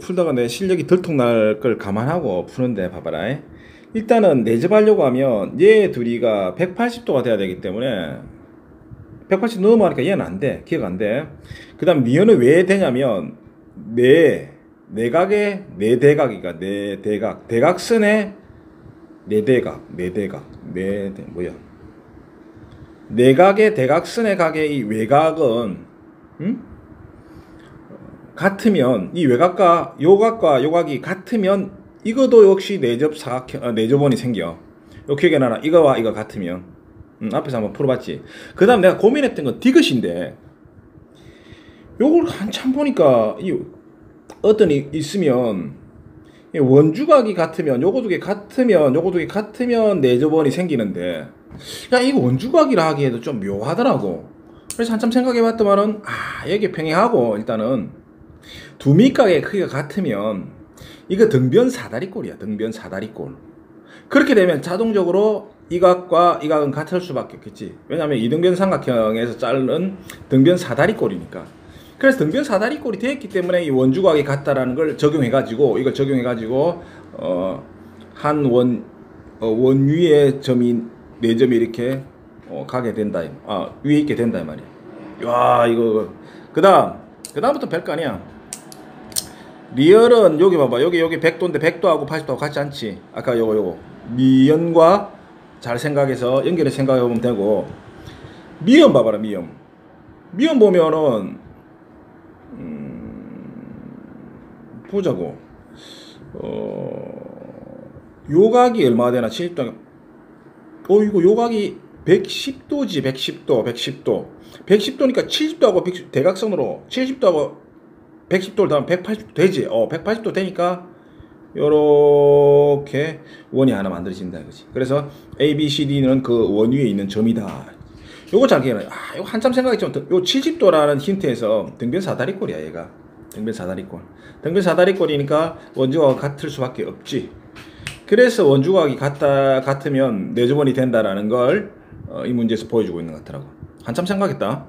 풀다가 내 실력이 들통날 걸 감안하고 푸는데 봐봐라 일단은 내접하려고 하면 얘 둘이가 180도가 돼야 되기 때문에 180 넘어가니까 얘는 안 돼. 기억 안 돼 그 다음 니은은 왜 되냐면 내 내각의 내대각이가 내대각. 대각선의 내대각 내대각 내대 뭐야? 내각의 대각선의 각의 이 외곽은 음? 같으면 이 외곽과 요각과 요각이 같으면 이것도 역시 내접 사각형 아, 내접원이 생겨. 요 기억에 나나 이거와 이거 같으면 음, 앞에서 한번 풀어봤지. 그 다음 내가 고민했던 건 디귿인데 요걸 한참 보니까 이 어떤 이 있으면 원주각이 같으면 요거 두 개 같으면 요거 두 개 같으면 내접원이 생기는데 야 이거 원주각이라 하기에도 좀 묘하더라고. 그래서 한참 생각해봤더만은 아 여기 평행하고 일단은 두 밑각의 크기가 같으면 이거 등변 사다리꼴이야. 등변 사다리꼴. 그렇게 되면 자동적으로 이 각과 이 각은 같을 수밖에 없겠지. 왜냐하면 이등변 삼각형에서 자른 등변 사다리꼴이니까. 그래서 등변 사다리꼴이 되었기 때문에 이 원주각이 같다라는 걸 적용해가지고 이걸 적용해가지고 어 한원 어, 원 위에 점이 네 점이 이렇게 어, 가게 된다. 아 위에 있게 된다 이 말이야. 와 이거 그다음 그 다음부터 별거 아니야. 리얼은 여기 봐봐. 여기 여기 100도인데 100도하고 80도하고 같지 않지. 아까 요거 요거. 미연과 잘 생각해서 연결해 생각해 보면 되고. 미연 봐봐라 미연. 미연 보면은 음 보자고. 어 요각이 얼마 되나? 70도 어 이거 요각이 110도지 110도 110도 110도니까 70도하고 110, 대각선으로 70도하고 110도를 더하면 180도 되지. 어, 180도 되니까 요렇게 원이 하나 만들어진다 그지. 그래서 A, B, C, D는 그 원 위에 있는 점이다. 요거 잘 기억해. 아, 이거 한참 생각했지만 요 70도라는 힌트에서 등변 사다리꼴이야, 얘가. 등변 사다리꼴. 등변 사다리꼴이니까 원주각과 같을 수밖에 없지. 그래서 원주각이 같다 같으면 내주번이 된다라는 걸 이 어, 문제에서 보여주고 있는 것 같더라고. 한참 생각했다.